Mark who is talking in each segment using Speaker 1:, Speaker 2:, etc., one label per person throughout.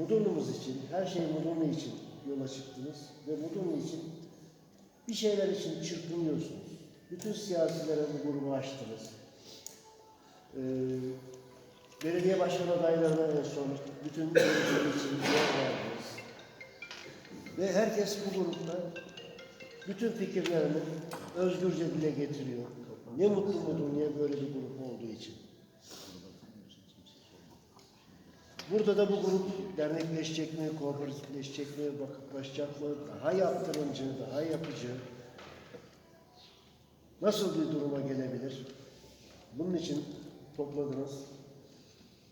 Speaker 1: Mudurnu'muz için, her şey Mudurnu için yola çıktınız ve Mudurnu için bir şeyler için çırpınıyorsunuz. Bütün siyasilere bu grubu açtınız. Ee, belediye başkan adaylarına en son bütün görüşmeler için yer verdiniz. Ve herkes bu grupta bütün fikirlerini özgürce dile getiriyor. Ne mutlu Mudurnu'ya böyle bir grup olduğu için. Burada da bu grup dernekleşecek mi, kooperatifleşecek mi, vakıflaşacak mı, daha yaptırımcı, daha yapıcı, nasıl bir duruma gelebilir? Bunun için topladınız.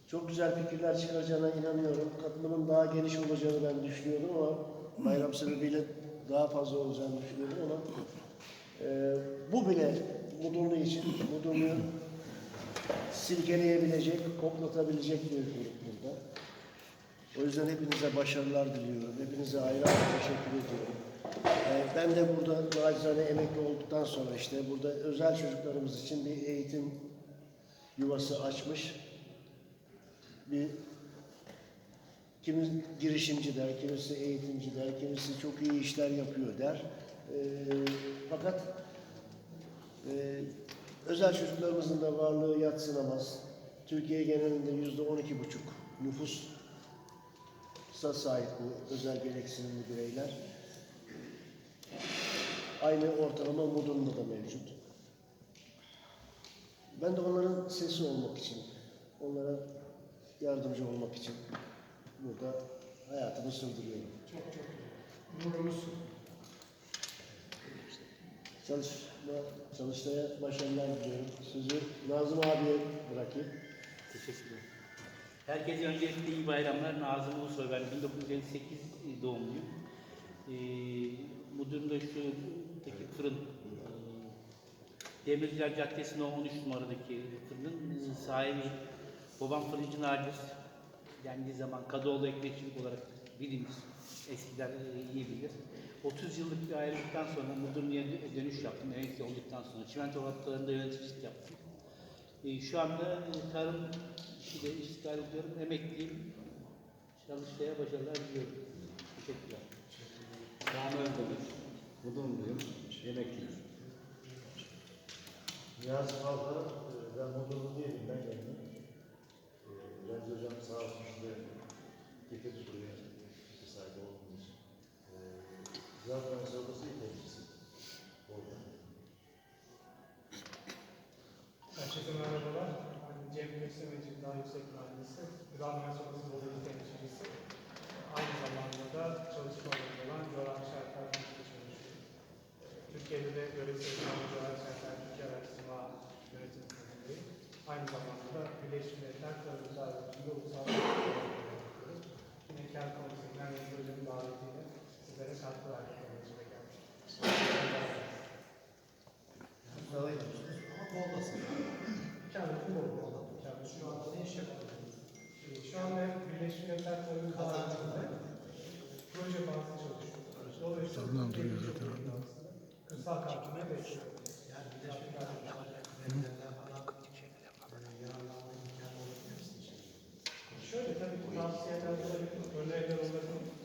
Speaker 1: Çok güzel fikirler çıkaracağına inanıyorum. Katılımın daha geniş olacağını ben düşünüyordum ama bayram sebebiyle daha fazla olacağını düşünüyordum ama e, bu bile Mudurnu için, Mudurnu'yu silkeleyebilecek, koklatabilecek bir grup burada. O yüzden hepinize başarılar diliyorum. Hepinize ayrı ayrı teşekkür ediyorum. Ee, ben de burada nacizane emekli olduktan sonra işte burada özel çocuklarımız için bir eğitim yuvası açmış. Bir kimi girişimci der, kimisi eğitimci der, kimisi çok iyi işler yapıyor der. Ee, fakat ee, özel çocuklarımızın da varlığı yatsınamaz. Türkiye genelinde yüzde on iki buçuk nüfusa sahip bu özel gereksinimli bireyler. Aynı ortalama Mudurnu'da da mevcut. Ben de onların sesi olmak için, onlara yardımcı olmak için burada hayatımı sürdürüyorum.
Speaker 2: Çok çok iyi.
Speaker 1: Çalışma, çalışmaya başarılar diliyorum. Sözü Nazım abiye bırakayım.
Speaker 3: Teşekkürler. Herkese öncelikle iyi bayramlar. Nazım Ulusoy ben 1958 doğumluyum. Ee, Mudurnu'da şuradaki fırın, e, Demirciler Caddesi'nin o 13 numaradaki fırının sahibi babam fırıncı Nadir. Dendiği zaman Kadıoğlu Ekmekçilik olarak biliniz. Eskiler e, iyi bilir. 30 yıllık bir ayrılıktan sonra dö- dönüş yaptım. Emekli olduktan sonra. Çimento fabrikalarında yöneticilik yaptım. E, şu anda e, tarım işiyle iştigal ediyorum. Emekliyim. Çalışmaya başarılar diliyorum. Teşekkürler.
Speaker 4: Sami Özdemir, Mudurluyum, emekliyim.
Speaker 1: Niyazi Falka, e, ben Mudurnu değilim, ben geldim.
Speaker 2: Herkese merhabalar. Ben Cem Göksemeci, daha yüksek mühendisi. Gıda Mühendisliği Bozuluk Temsilcisi. Aynı zamanda da çalışma alanı olan coğrafi şartlar Mühendisliği. Türkiye'de de olan coğrafi şartlar Türkiye Araştırma Yönetim Kurulu'ndayım. Aynı zamanda da Birleşmiş Milletler Tarım Dairesi'nde ulusal. Yine kent komisyoninden ve hocamın davetiyle sizlere katkı vermek Birleşmiş Milletler Tarım Dairesi'nde proje bazlı çalışıyoruz. Dolayısıyla
Speaker 5: Ondan duruyor zaten.
Speaker 2: Kırsal
Speaker 4: e, olabilir misiniz?
Speaker 2: Şöyle tabii tavsiyeler olabilir, öneriler olabilir.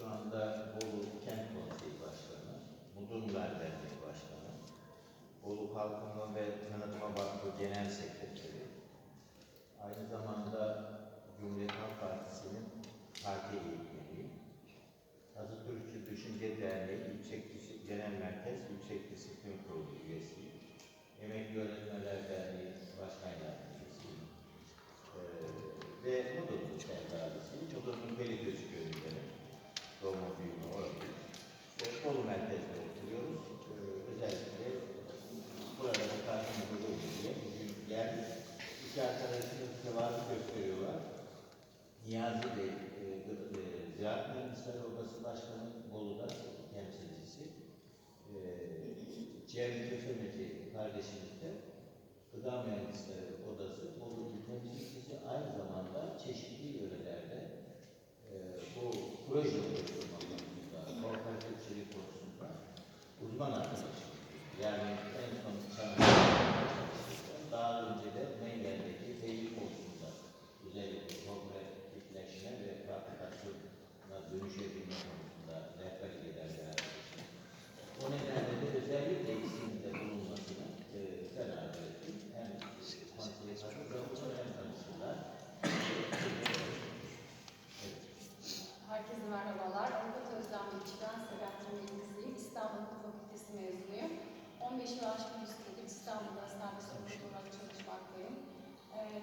Speaker 4: Şu
Speaker 6: anda Bolu Kent Konseyi Başkanı, Mudurnular Derneği Başkanı, Bolu Kalkınma ve Tanıtma Vakfı Genel Sekreteri. Aynı zamanda Cumhuriyet Halk Partisi'nin parti eğitmeniyim. Atatürkçü Düşünce Derneği Yüksek Genel Merkez Yüksek Disiplin Kurulu üyesiyim. Emekli Öğretmenler Derneği Başkan Yardımcısıyım. Ee, ve Mudurnu Sevdalisi. Mudurnu'nun Beylikdüzü köyündenim. Doğma büyüme orada. E, Bolu merkezde oturuyoruz. E, özellikle burada da karşımızda olduğu diye bugün geldik. İki arkadaşımız tevazu gösteriyorlar. Niyazi Bey, e, e, Ziraat Mühendisleri Odası Başkanı Bolu'da temsilcisi. E, Cem Kösemeci kardeşimiz de Gıda Mühendisleri Odası Bolu İl Temsilcisi aynı zamanda çeşitli yörelerde e, bu 보여주려고 그러니까 정확한 실질이 그렇습니까? 우리만 알아서.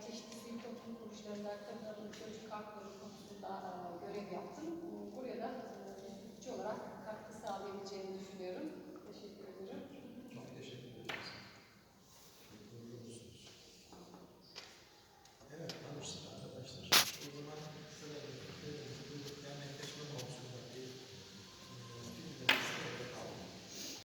Speaker 6: çeşitli sivil toplum kuruluşlarında kadın çocuk hakları konusunda e,
Speaker 5: görev yaptım. Buraya da e, hizmetçi olarak katkı sağlayabileceğimi düşünüyorum.